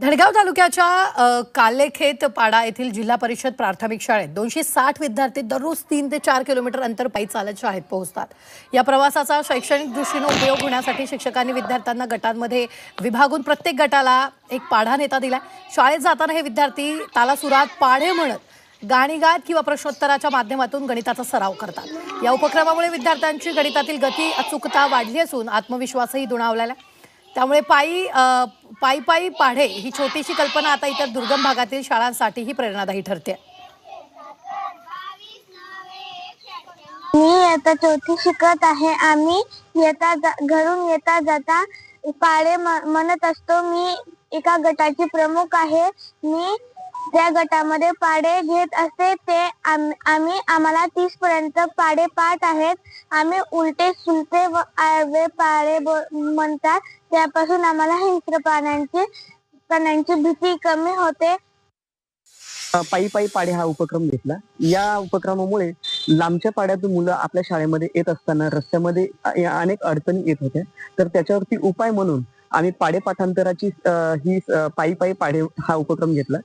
धडगाव तालुक्याच्या कालेखेत पाडा येथील जिल्हा परिषद प्राथमिक शाळेत दोनशे साठ विद्यार्थी दररोज तीन ते चार किलोमीटर अंतर पायी चालत शाळेत पोहोचतात. या प्रवासाचा शैक्षणिक दृष्टीने उपयोग होण्यासाठी शिक्षकांनी विद्यार्थ्यांना गटांमध्ये विभागून प्रत्येक गटाला एक पाढा नेता दिला शाळेत जाताना हे विद्यार्थी तालासुरात पाढे म्हणत गाणी गात किंवा प्रश्नोत्तराच्या माध्यमातून गणिताचा सराव करतात. या उपक्रमामुळे विद्यार्थ्यांची गणितातील गती अचूकता वाढली असून आत्मविश्वासही दुणावलेला आहे. त्यामुळे पायी पायी पायी पाढे ही छोटीशी कल्पना आता इतर दुर्गम भागातील शाळांसाठीही प्रेरणादायी ठरते. मी आता चौथी शिकत आहे. आम्ही येता घरून येता जाता पाळे म्हणत असतो. मी एका गटाची प्रमुख आहे. मी त्या गटामध्ये पाडे घेत असते ते आम- आम्ही आम्हाला तीस पर्यंत पाडे पाठ आहेत. आम्ही उलटे सुलटे व आडवे पाडे म्हणतात. त्यापासून आम्हाला हिंस्र प्राण्यांची प्राण्यांची भीती कमी होते. पायी पायी पाडे हा उपक्रम घेतला. या उपक्रमामुळे लांबच्या पाड्यातून मुलं आपल्या शाळेमध्ये येत असताना रस्त्यामध्ये अनेक अडचणी येत होत्या. तर त्याच्यावरती उपाय म्हणून आम्ही पाडे पाठांतराची ही पायी पायी पाडे हा उपक्रम घेतला.